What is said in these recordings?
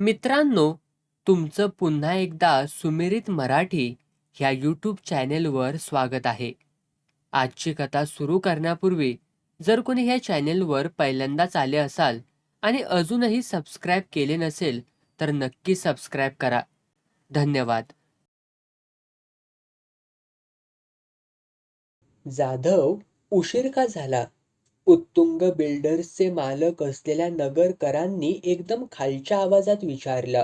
मित्रांनो तुमचं पुन्हा एकदा सुमिरित मराठी ह्या यूट्यूब चॅनेलवर स्वागत आहे. आजची कथा सुरू करण्यापूर्वी जर कोणी ह्या चॅनेलवर पहिल्यांदाच आले असाल आणि अजूनही सबस्क्राईब केले नसेल तर नक्की सबस्क्राईब करा. धन्यवाद. जाधव उशीर का झाला? उत्तुंग बिल्डर्सचे मालक असलेल्या नगरकरांनी एकदम खालच्या आवाजात विचारलं.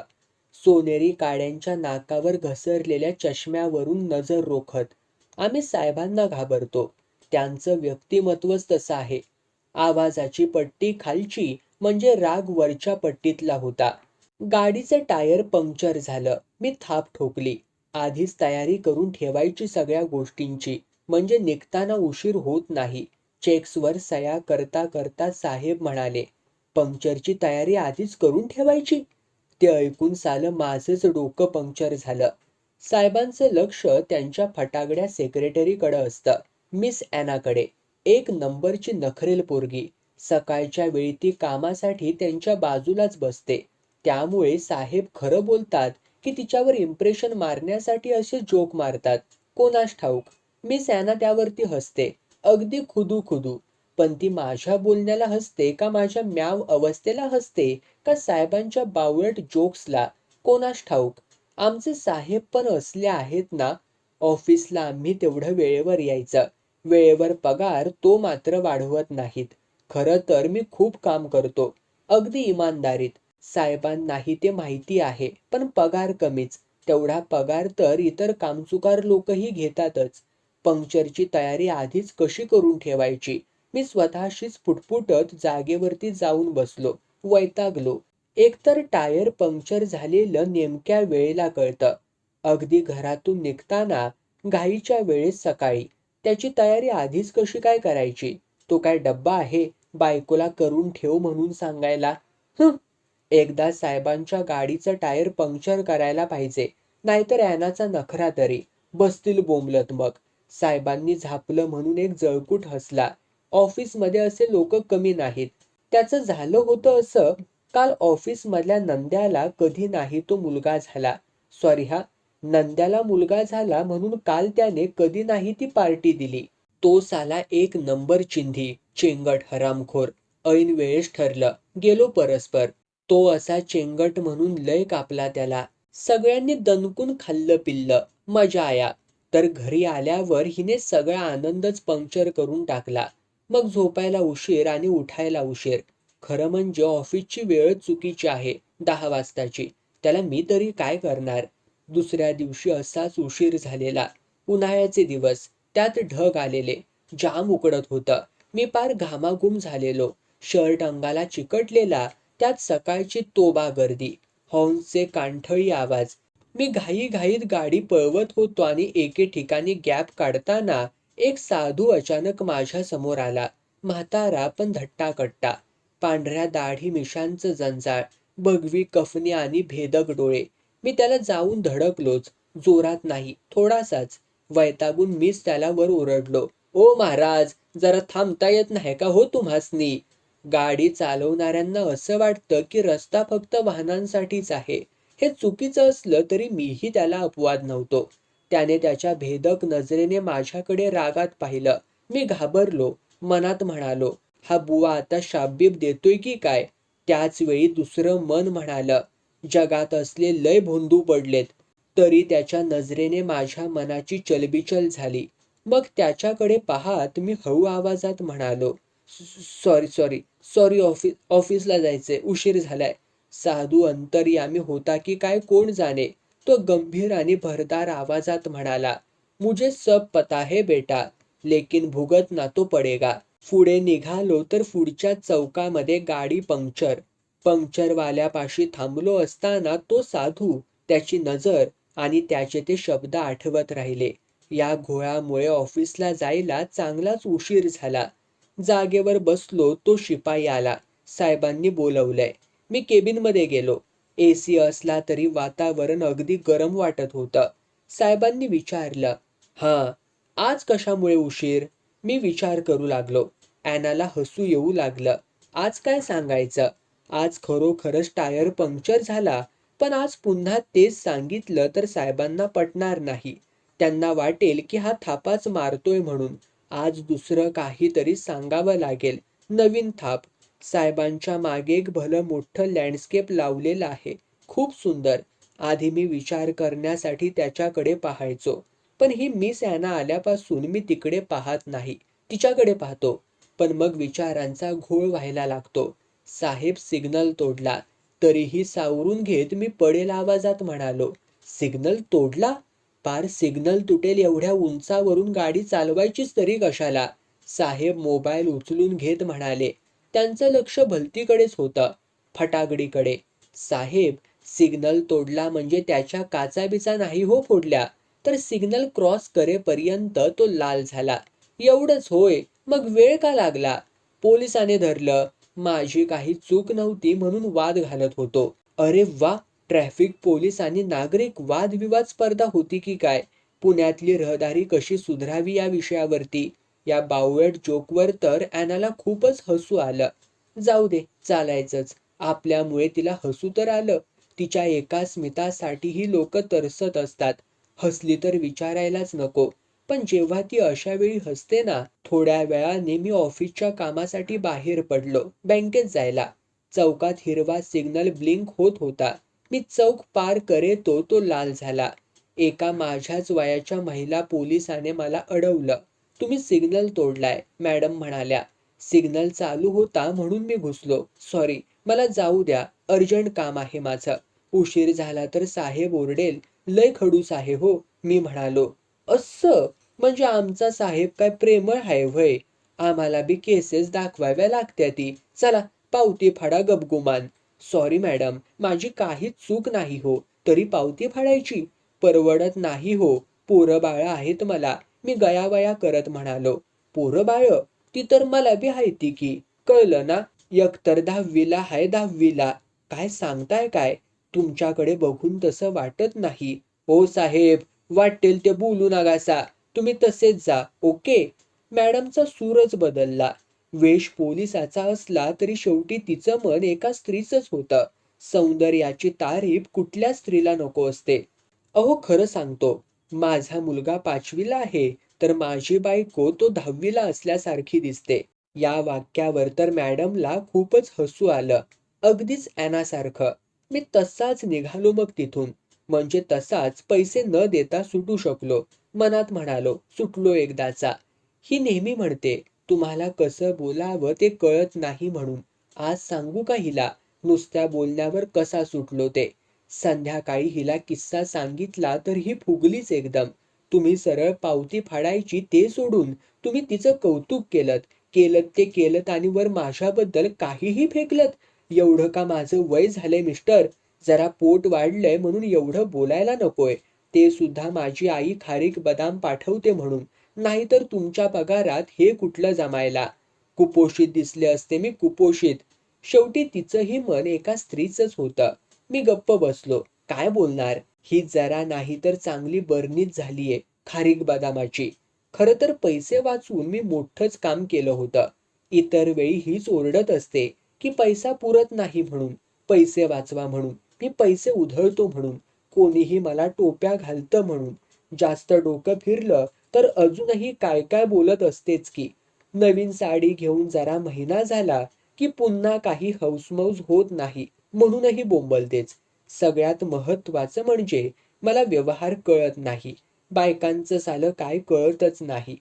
सोनेरी काड्यांच्या नाकावर घसरलेल्या चष्म्यावरून नजर रोखत. आम्ही साहेबांना घाबरतो. त्यांचं व्यक्तिमत्वच तसं आहे. आवाजाची पट्टी खालची म्हणजे राग वरच्या पट्टीतला होता. गाडीचं टायर पंक्चर झालं. मी थाप ठोकली. आधीच तयारी करून ठेवायची सगळ्या गोष्टींची. म्हणजे निघताना उशीर होत नाही. चेक्सवर सया करता करता साहेब म्हणाले पंक्चरची तयारी आधीच करून ठेवायची. ते ऐकून सालं माझंच डोकं पंक्चर झालं. साहेबांचं लक्ष त्यांच्या फटागड्या सेक्रेटरीकडं असतं मिस ॲनाकडे एक नंबरची नखरेल पोरगी. सकाळच्या वेळी ती कामासाठी त्यांच्या बाजूलाच बसते. त्यामुळे साहेब खरं बोलतात की तिच्यावर इम्प्रेशन मारण्यासाठी असे जोक मारतात. कोणास ठाऊक? मिस ॲना त्यावरती हसते. अगदी खुदू खुदू. पण ती माझ्या बोलण्याला हसते का माझ्या म्याव अवस्थेला हसते का साहेबांच्या बावळट जोक्सला? कोणास ठाऊक? आमचे साहेब पण असले आहेत ना? ऑफिसला आम्ही तेवढं वेळेवर यायचं. वेळेवर पगार तो मात्र वाढवत नाहीत. खरं तर मी खूप काम करतो. अगदी इमानदारीत. साहेबांनाही ते माहिती आहे पण पगार कमीच. तेवढा पगार तर इतर कामचुकार लोकही घेतातच. पंक्चरची तयारी आधीच कशी करून ठेवायची? मी स्वतःशीच फुटफुटत जागेवरती जाऊन बसलो वैतागलो. एकतर टायर पंक्चर झालेलं नेमक्या वेळेला कळतं. अगदी घरातून निघताना घाईच्या वेळेस सकाळी. त्याची तयारी आधीच कशी काय करायची? तो काय डब्बा आहे? बायकोला करून ठेव म्हणून सांगायला हं एकदा साहेबांच्या गाडीचं टायर पंक्चर करायला पाहिजे नाहीतर ॲनाचा नखरा तरी. बसतील बोंबलत मग. साहेबांनी झापलं म्हणून एक जळकूट हसला. ऑफिसमध्ये असे लोक कमी नाहीत. त्याचं झालं होतं असं काल ऑफिसमधल्या नंद्याला कधी नाही तो मुलगा झाला. सॉरी हा नंद्याला मुलगा झाला म्हणून काल त्याने कधी नाही ती पार्टी दिली. तो साला एक नंबर चिंधी चेंगट हरामखोर ऐन वेळेस ठरलं. गेलो परस्पर. तो असा चेंगट म्हणून लय कापला त्याला. सगळ्यांनी दणकून खाल्लं पिल्लं. मजा आया. तर घरी आल्यावर हिने सगळा आनंदच पंक्चर करून टाकला. मग झोपायला उशीर आणि उठायला उशीर. खरं म्हणजे ऑफिसची वेळ चुकीची आहे दहा वाजताची. त्याला मी तरी काय करणार? दुसऱ्या दिवशी असाच उशीर झालेला. उन्हाळ्याचे दिवस. त्यात ढग आलेले. जाम उकडत होतं. मी पार घामाघूम झालेलो. शर्ट अंगाला चिकटलेला. त्यात सकाळची तोबा गर्दी. हॉर्नचे कांठळी आवाज. मी घाई घाईत गाडी पळवत होतो आणि एके ठिकाणी गॅप काढताना एक साधू अचानक माझ्यासमोर आला. म्हातारा पण धट्टा कट्टा पांढऱ्या दाढी मिशांचं जंजाळ भगवी कफनी आणि भेदक डोळे. मी त्याला जाऊन धडकलोच. जोरात नाही थोडासाच. वैतागून मीच त्याला वर ओरडलो. ओ महाराज जरा थांबता येत नाही का हो तुम्हासनी? गाडी चालवणाऱ्यांना असं वाटतं की रस्ता फक्त वाहनांसाठीच आहे. हे चुकीचं असलं तरी मीही त्याला अपवाद नव्हतो. त्याने त्याच्या भेदक नजरेने माझ्याकडे रागात पाहिलं. मी घाबरलो. मनात म्हणालो हा बुवा आता शाब्बीब देतोय की काय? त्याच वेळी दुसरं मन म्हणालं जगात असले लय भोंदू पडलेत. तरी त्याच्या नजरेने माझ्या मनाची चलबिचल झाली. मग त्याच्याकडे पाहत मी हळू आवाजात म्हणालो सॉरी सॉरी सॉरी ऑफिस ऑफिसला जायचंय उशीर झालाय. साधू अंतर्यामी होता की काय कोण जाणे? तो गंभीर आणि भरदार आवाजात म्हणाला मुझे सब पता है बेटा लेकिन भुगत ना तो पडेगा. पुढे निघालो तर पुढच्या चौकामध्ये गाडी पंक्चर. पंक्चरवाल्यापाशी थांबलो असताना तो साधू त्याची नजर आणि त्याचे ते शब्द आठवत राहिले. या घोळामुळे ऑफिसला जायला चांगलाच उशीर झाला. जागेवर बसलो तो शिपाई आला. साहेबांनी बोलवलंय मी केबिनमध्ये गेलो. ए सी असला तरी वातावरण अगदी गरम वाटत होतं. साहेबांनी विचारलं हां आज कशामुळे उशीर? मी विचार करू लागलो. ॲनाला हसू येऊ लागलं. आज काय सांगायचं? आज खरोखरच टायर पंक्चर झाला पण आज पुन्हा तेच सांगितलं तर साहेबांना पटणार नाही. त्यांना वाटेल की हा थापाच मारतोय म्हणून. आज दुसरं काहीतरी सांगावं लागेल. नवीन थाप. साहेबांच्या मागे एक भलं मोठं लँडस्केप लावलेलं आहे. खूप सुंदर. आधी मी विचार करण्यासाठी त्याच्याकडे पाहायचो. पण ही मिस ॲना आल्यापासून मी तिकडे पाहत नाही. तिच्याकडे पाहतो. पण मग विचारांचा घोळ व्हायला लागतो. साहेब सिग्नल तोडला. तरीही सावरून घेत मी पडेल आवाजात म्हणालो. सिग्नल तोडला? पार सिग्नल तुटेल एवढ्या उंचावरून गाडी चालवायचीच तरी कशाला? साहेब मोबाईल उचलून घेत म्हणाले. त्यांचं लक्ष भलतीकडेच होतं. फटाकडीकडे साहेब सिग्नल तोडला म्हणजे त्याच्या काचाबिचा नाही हो फोडल्या. तर सिग्नल क्रॉस करेपर्यंत तो लाल झाला. एवढंच होय मग वेळ का लागला? पोलिसाने धरलं. माझी काही चूक नव्हती म्हणून वाद घालत होतो. अरे वा ट्रॅफिक पोलीस आणि नागरिक वादविवाद स्पर्धा होती की काय? पुण्यातली रहदारी कशी सुधारावी या विषयावरती? या बावळट जोकवर तर ॲनाला खूपच हसू आलं. जाऊ दे चालायचंच. आपल्यामुळे तिला हसू तर आलं. तिच्या एका स्मितासाठीही लोक तरसत असतात. हसली तर विचारायलाच नको. पण जेव्हा ती अशा वेळी हसते ना थोड्या वेळाने मी ऑफिसच्या कामासाठी बाहेर पडलो बँकेत जायला. चौकात हिरवा सिग्नल ब्लिंक होत होता. मी चौक पार करेतो तो लाल झाला. एका माझ्याच वयाच्या महिला पोलिसाने मला अडवलं. तुम्ही सिग्नल तोडलाय मॅडम म्हणाल्या. सिग्नल चालू होता म्हणून मी घुसलो. सॉरी मला जाऊ द्या अर्जंट काम आहे माझं. उशीर झाला तर साहेब ओरडेल लय खडूस आहे हो मी म्हणालो. असं? म्हणजे आमचा साहेब काय प्रेमळ आहे व्हय? आम्हाला बी केसेस दाखवाव्या लागत्या ती. चला पावती फाडा गबगुमान सॉरी मॅडम माझी काहीच चूक नाही हो तरी पावती फाडायची. परवडत नाही हो पोरं बाळ आहेत मला. मी गयावया करत म्हणालो. पोरं बाळ ती तर मला बी हायती की. कळलं ना? एकतर दहावीला हाय दहावीला. काय सांगताय काय? तुमच्याकडे बघून तसं वाटत नाही. हो साहेब वाटेल ते बोलू नगासा. तुम्ही तसेच जा ओके? मॅडमचा सूरच बदलला. वेश पोलिसाचा असला तरी शेवटी तिचं मन एका स्त्रीचंच होतं. सौंदर्याची तारीफ कुठल्या स्त्रीला नको असते. अहो खरं सांगतो. माझा मुलगा पाचवीला आहे तर माझी बायको तो दहावीला असल्यासारखी दिसते. या वाक्यावर तर मॅडमला खूपच हसू आलं. अगदीच ॲनासारखं मी तसाच निघालो मग तिथून. म्हणजे तसाच पैसे न देता सुटू शकलो. मनात म्हणालो सुटलो एकदाचा. ही नेहमी म्हणते. तुम्हाला कसं बोलावं ते कळत नाही म्हणून. आज सांगू का हिला? नुसत्या बोलण्यावर कसा सुटलो ते? संध्याकाळी हिला किस्सा सांगितला तर ही फुगलीच एकदम. तुम्ही सरळ पावती फाडायची ते सोडून तुम्ही तिचं कौतुक केलं केलत ते केलत आणि वर माझ्याबद्दल काहीही फेकलत. एवढं का माझं वय झालंय मिस्टर? जरा पोट वाढलंय म्हणून एवढं बोलायला नकोय. ते सुद्धा माझी आई खारीक बदाम पाठवते म्हणून. नाहीतर तुमच्या पगारात हे कुठलं जमायला? कुपोषित दिसले असते मी कुपोषित. शेवटी तिचंही मन एका स्त्रीचंच होतं. मी गप्प बसलो. काय बोलणार? ही जरा नाही तर चांगली बर्नीच झालीये खारीक बदामाची. खरं तर पैसे वाचवून मी मोठंच काम केलं होतं. इतर वेळी हीच ओरडत असते की पैसा पुरत नाही म्हणून पैसे वाचवा म्हणून. मी पैसे उधळतो म्हणून. कोणीही मला टोप्या घालतं म्हणून. जास्त डोकं फिरलं तर अजूनही काय काय बोलत असतेच की. नवीन साडी घेऊन जरा महिना झाला की पुन्हा काही हौसमौज होत नाही. म्हणूनही बोंबलतेच. सगळ्यात महत्वाचं म्हणजे मला व्यवहार कळत नाही. बायकांचं सालं काय कळतच नाही.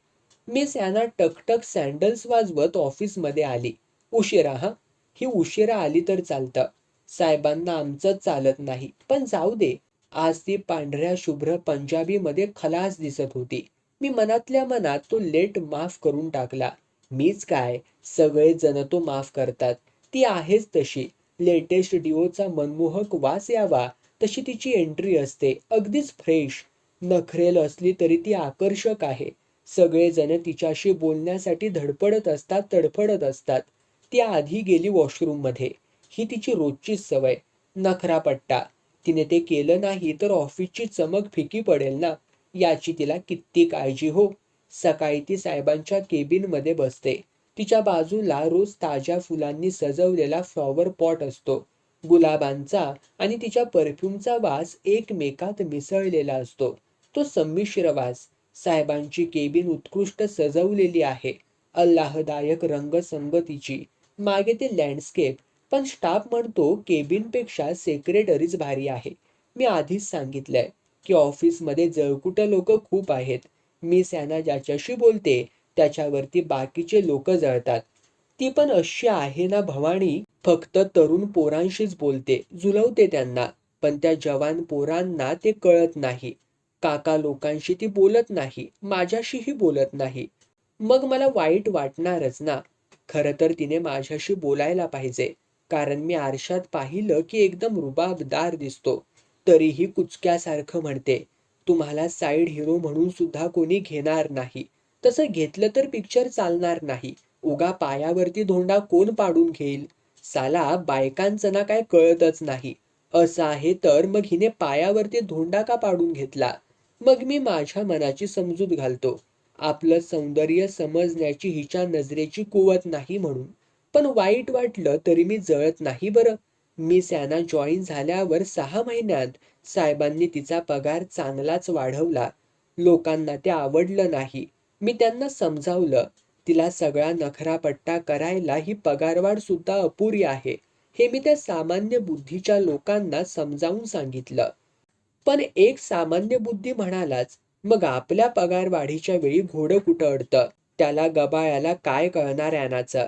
मी सॅना टकटक सँडल्स वाजवत ऑफिसमध्ये आली. उशिरा हा? ही उशिरा आली तर चालतं. साहेबांना आमचं चालत नाही. पण जाऊ दे. आज ती पांढऱ्या शुभ्र पंजाबीमध्ये खलास दिसत होती. मी मनातल्या मनात तो लेट माफ करून टाकला. मीच काय? सगळे जण तो माफ करतात. ती आहेच तशी. लेटेस्ट डिओचा मनमोहक वास यावा तशी तिची एंट्री असते. अगदीच फ्रेश नखरेल असली तरी ती आकर्षक आहे. सगळेजण तिच्याशी बोलण्यासाठी धडपडत असतात तडफडत असतात. ती आधी गेली वॉशरूममध्ये ही तिची रोजचीच सवय. नखरापट्टा तिने ते केलं नाही तर ऑफिसची चमक फिकी पडेल ना? याची तिला किती काळजी हो? सकाळी ती साहेबांच्या केबिनमध्ये बसते. तिच्या बाजूला रोज ताज्या फुलांनी सजवलेला फ्लॉवर पॉट असतो. गुलाबांचा आणि तिच्या परफ्यूमचा वास एकमेकात मिसळलेला असतो. तो संमिश्र वास साहेबांची केबिन उत्कृष्ट सजवलेली आहे. अल्लाहदायक रंगसंगतीची. मागे ते लँडस्केप पण स्टाफ म्हणतो केबिनपेक्षा सेक्रेटरीज भारी आहे. मी आधीच सांगितलंय की ऑफिसमध्ये जळकुट लोक खूप आहेत. मी सॅना ज्याच्याशी बोलते त्याच्यावरती बाकीचे लोक जळतात. ती पण अशी आहे ना भवानी फक्त तरुण पोरांशीच बोलते जुलवते त्यांना. पण त्या जवान पोरांना ते कळत नाही. काका लोकांशी ती बोलत नाही माझ्याशीही बोलत नाही. मग मला वाईट वाटणारच ना. खरं तर तिने माझ्याशी बोलायला पाहिजे. कारण मी आरशात पाहिलं की एकदम रुबाबदार दिसतो. तरीही कुचक्यासारखं म्हणते तुम्हाला साईड हिरो म्हणून सुद्धा कोणी घेणार नाही. तसं घेतलं तर पिक्चर चालणार नाही. उगा पायावरती धोंडा कोण पाडून घेईल? साला बायकांचं ना काय कळतच नाही. असं आहे तर मग हिने पायावरती धोंडा का पाडून घेतला? मग मी माझ्या मनाची समजूत घालतो. आपलं सौंदर्य समजण्याची हिच्या नजरेची कुवत नाही म्हणून. पण वाईट वाटलं तरी मी जळत नाही बरं. मी सॅना जॉईन झाल्यावर सहा महिन्यात साहेबांनी तिचा पगार चांगलाच वाढवला. लोकांना ते आवडलं नाही. मी त्यांना समजावलं तिला सगळा नखरापट्टा करायला ही पगारवाढ सुद्धा अपुरी आहे. हे मी त्या सामान्य बुद्धीच्या लोकांना समजावून सांगितलं. पण एक सामान्य बुद्धी म्हणालाच मग आपल्या पगार वाढीच्या वेळी घोडं कुठं अडतं? त्याला गबाळ्याला काय कळणार यानाचं?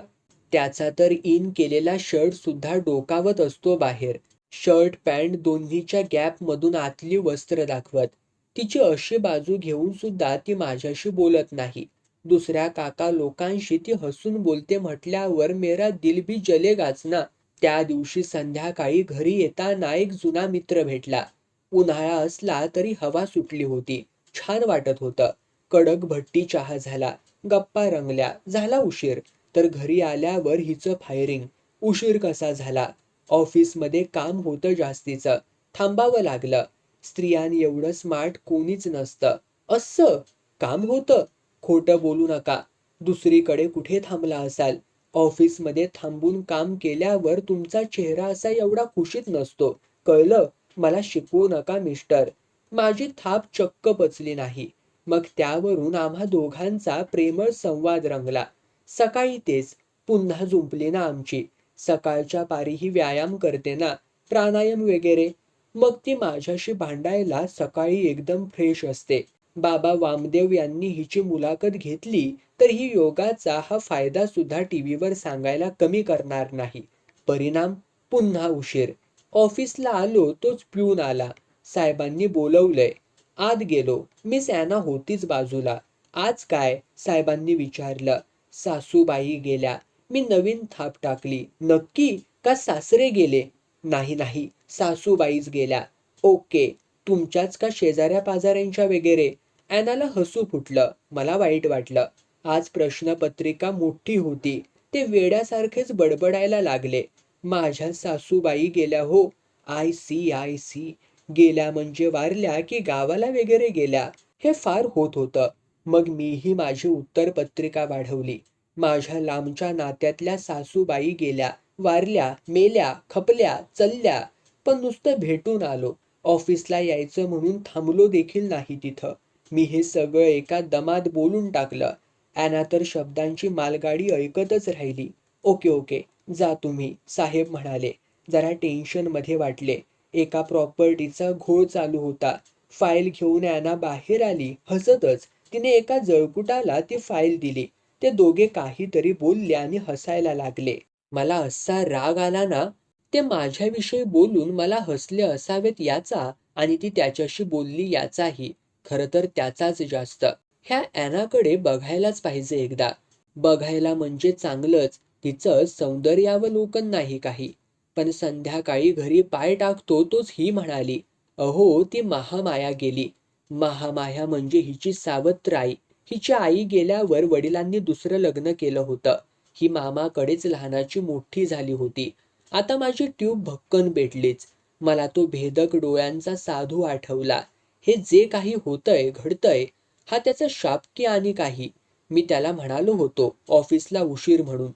त्याचा तर इन केलेला शर्ट सुद्धा डोकावत असतो बाहेर. शर्ट पॅन्ट दोन्हीच्या गॅप मधून आतली वस्त्र दाखवत. तिची अशी बाजू घेऊन सुद्धा ती माझ्याशी बोलत नाही. दुसऱ्या काका लोकांशी ती हसून बोलते म्हटल्यावर मेरा दिल भी जलेगाच ना त्या दिवशी संध्याकाळी घरी येताना एक जुना मित्र भेटला. उन्हाळा असला तरी हवा सुटली होती. छान वाटत होतं. कडक भट्टी चहा झाला. गप्पा रंगल्या. झाला उशीर. तर घरी आल्यावर हिचं फायरिंग. उशीर कसा झाला? ऑफिसमध्ये काम होतं जास्तीचं. थांबावं लागलं. स्त्रियां एवढं स्मार्ट कोणीच नसतं. असं काम होतं. खोटं बोलू नका. दुसरीकडे कुठे थांबला असाल? ऑफिसमध्ये थांबून काम केल्यावर तुमचा चेहरा असा एवढा खुशीत नसतो. कळलं? मला शिकवू नका मिस्टर. माझी थाप चक्क पचली नाही. मग त्यावरून आम्हा दोघांचा प्रेमळ संवाद रंगला. सकाळी तेच. पुन्हा जुंपली ना आमची. सकाळच्या पारीही व्यायाम करते ना. प्राणायाम वगैरे. मग ती माझ्याशी भांडायला सकाळी एकदम फ्रेश असते. बाबा वामदेव यांनी हिची मुलाखत घेतली तर ही योगाचा हा फायदा सुद्धा टीव्हीवर सांगायला कमी करणार नाही. परिणाम पुन्हा उशीर. ऑफिसला आलो तोच पिऊन आला. साहेबांनी बोलवलंय. आत गेलो. मी सॅना होतीच बाजूला. आज काय? साहेबांनी विचारलं. सासूबाई गेल्या. मी नवीन थाप टाकली. नक्की? का सासरे गेले? नाही नाही. सासूबाईच गेल्या. ओके तुमच्याच का शेजाऱ्या पाजाऱ्यांच्या वगैरे? ॲनाला हसू फुटलं. मला वाईट वाटलं. आज प्रश्नपत्रिका मोठी होती. ते वेड्यासारखेच बडबडायला लागले. माझ्या सासूबाई गेल्या हो. I see I see. गेल्या म्हणजे वारल्या की गावाला वगैरे गेल्या. हे फार होत होतं. मग मीही माझी उत्तरपत्रिका वाढवली. माझ्या लांबच्या नात्यातल्या सासूबाई गेल्या. वारल्या मेल्या खपल्या चलल्या. पण नुसतं भेटून आलो. ऑफिसला यायचं म्हणून थांबलो देखील नाही तिथं. मी हे सगळं एका दमात बोलून टाकलं. ॲना तर शब्दांची मालगाडी ऐकतच राहिली. ओके ओके जा तुम्ही साहेब म्हणाले. जरा टेन्शनमध्ये वाटले. एका प्रॉपर्टीचा घोळ चालू होता. फाईल घेऊन ॲना बाहेर आली. हसतच. तिने एका जळकुटाला ती फाईल दिली. ते दोघे काहीतरी बोलले आणि हसायला लागले. मला असा राग आला ना ते माझ्याविषयी बोलून मला हसले असावेत याचा आणि ती त्याच्याशी बोलली याचाही. खरं तर त्याचाच जास्त. ह्या ॲनाकडे बघायलाच पाहिजे एकदा. बघायला म्हणजे चांगलंच. तिचं सौंदर्यावलोकन नाही काही. पण संध्याकाळी घरी पाय टाकतो तोच ही म्हणाली अहो ती महामाया गेली. महामाया म्हणजे हिची सावत्र आई हिची आई गेल्यावर वडिलांनी दुसरं लग्न केलं होतं. ही मामाकडेच लहानाची मोठी झाली होती. आता माझी ट्यूब भक्कन भेटलीच मला तो भेदक डोळ्यांचा साधू आठवला. हे जे काही होतंय घडतंय हा त्याचा शाप की आणि काही? मी त्याला म्हणालो होतो ऑफिसला उशीर म्हणून.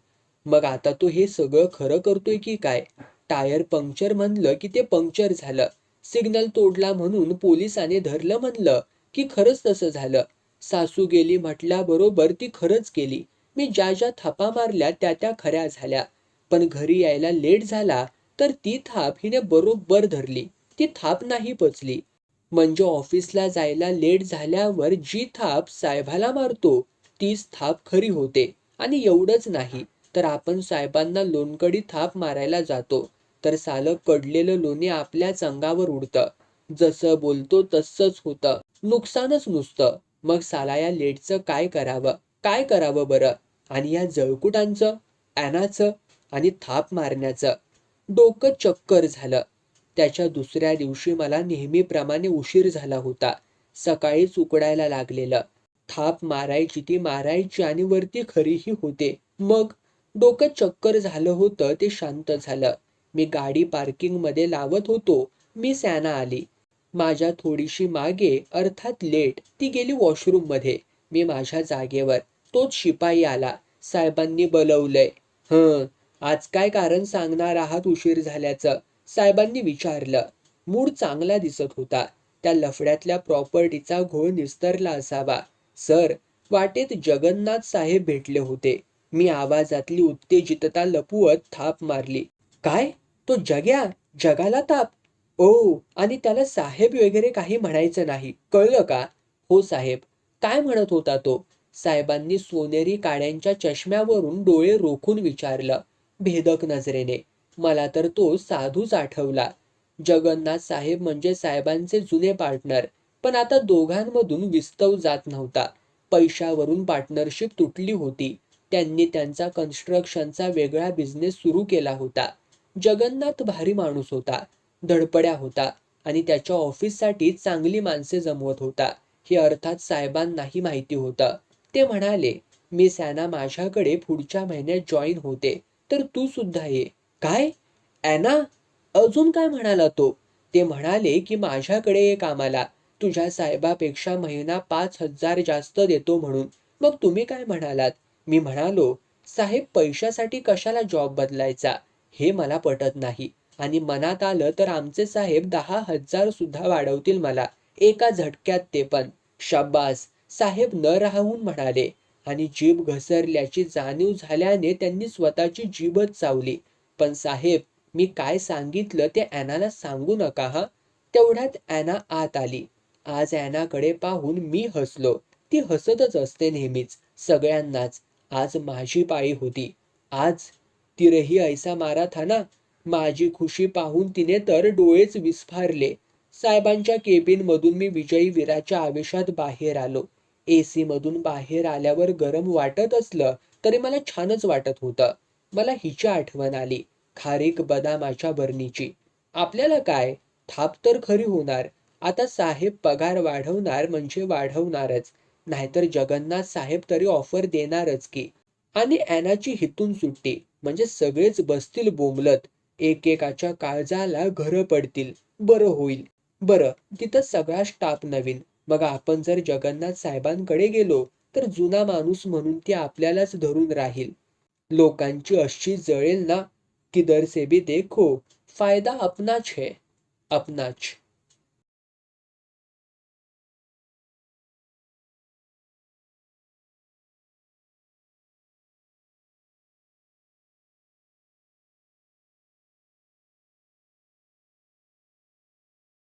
मग आता तो हे सगळं खरं करतोय की काय? टायर पंक्चर म्हणलं की ते पंक्चर झालं. सिग्नल तोडला म्हणून पोलिसाने धरलं म्हणलं की खरंच तसं झालं. सासू गेली म्हटल्याबरोबर ती खरंच गेली मी ज्या ज्या थापा मारल्या त्या त्या खऱ्या झाल्या. पण घरी यायला लेट झाला तर ती थाप हिने बरोबर धरली. ती थाप नाही पचली. म्हणजे ऑफिसला जायला लेट झाल्यावर जी थाप साहेबाला मारतो तीच थाप खरी होते. आणि एवढंच नाही तर आपण साहेबांना लोणकडी थाप मारायला जातो. तर सालं कडलेलं लोणी आपल्याच अंगावर उडतं. जसं बोलतो तसंच होतं. नुकसानच नुसतं. मग साला या लेटचं काय करावं? काय करावं बरं? आणि या जळकुटांचं? ॲनाचं आणि थाप मारण्याचं. डोकं चक्कर झालं. त्याच्या दुसऱ्या दिवशी मला नेहमीप्रमाणे उशीर झाला होता. सकाळीच उकडायला लागलेलं. थाप मारायची ती मारायची आणि वरती खरीही होते. मग डोकं चक्कर झालं होतं ते शांत झालं. मी गाडी पार्किंगमध्ये लावत होतो. मी सॅना आली. माझ्या थोडीशी मागे अर्थात लेट ती गेली वॉशरूममध्ये मी माझ्या जागेवर. तोच शिपाई आला. साहेबांनी बोलवलंय. हं आज काय कारण सांगणार आहात उशीर झाल्याचं? साहेबांनी विचारलं. मूड चांगला दिसत होता. त्या लफड्यातल्या प्रॉपर्टीचा घोळ निस्तरला असावा. सर वाटेत जगन्नाथ साहेब भेटले होते. मी आवाजातली उत्तेजितता लपवत थाप मारली. काय? तो जग्या? जगाला ताप? ओ आणि त्याला साहेब वगैरे काही म्हणायचं नाही. कळलं का? हो साहेब. काय म्हणत होता तो? साहेबांनी सोनेरी काड्यांच्या चष्म्यावरून डोळे रोखून विचारलं. भेदक नजरेने. मला तर तो साधूच आठवला. जगन्नाथ साहेब म्हणजे साहेबांचे जुने पार्टनर पण आता दोघांमधून विस्तव जात नव्हता. पैशावरून पार्टनरशिप तुटली होती. त्यांनी त्यांचा कन्स्ट्रक्शनचा वेगळा बिझनेस सुरू केला होता. जगन्नाथ भारी माणूस होता. धडपड्या होता आणि त्याच्या ऑफिससाठी चांगली माणसे जमवत होता. हे अर्थात साहेबांनाही माहिती होतं. ते म्हणाले मी सॅना माझ्याकडे पुढच्या महिन्यात जॉईन होते. तर तू सुद्धा ये. काय? ॲना अजून काय म्हणाला तो? ते म्हणाले की माझ्याकडे ये कामाला तुझ्या साहेबापेक्षा महिना पाच हजार जास्त देतो म्हणून. मग तुम्ही काय म्हणालात? मी म्हणालो साहेब पैशासाठी कशाला जॉब बदलायचा? हे मला पटत नाही. आणि मनात आलं तर आमचे साहेब दहा हजार सुद्धा वाढवतील मला. एका झटक्यात ते पण. शाब्बास साहेब न राहून म्हणाले. आणि जीभ घसरल्याची जाणीव झाल्याने त्यांनी स्वतःची जीभच चावली. पण साहेब मी काय सांगितलं ते ॲनाला सांगू नका हा? तेवढ्यात ॲना आत आली. आज ॲनाकडे पाहून मी हसलो. ती हसतच असते नेहमीच सगळ्यांनाच. आज माझी पाळी होती. आज तिरही ऐसा मारा था ना? माझी खुशी पाहून तिने तर डोळेच विस्फारले. साहेबांच्या केबिन मधून मी विजयी वीराच्या आवेशात बाहेर आलो. एसी मधून बाहेर आल्यावर गरम वाटत असलं तरी मला छानच वाटत होतं. मला हिची आठवण आली. खारीक बदामाच्या बरणीची आपल्याला काय? थाप तर खरी होणार. आता साहेब पगार वाढवणार म्हणजे वाढवणारच. नाहीतर जगन्नाथ साहेब तरी ऑफर देणारच की. आणि ॲनाची हितून सुट्टी. म्हणजे सगळेच बसतील बोंबलत. एकेकाच्या काळजाला घर पडतील. बरं होईल. बरं तिथं सगळा स्टाफ नवीन. मग आपण जर जगन्नाथ साहेबांकडे गेलो तर जुना माणूस म्हणून ती आपल्यालाच धरून राहील. लोकांची अशी जळेल ना की से भी देखो फायदा अपनाच है अपनाच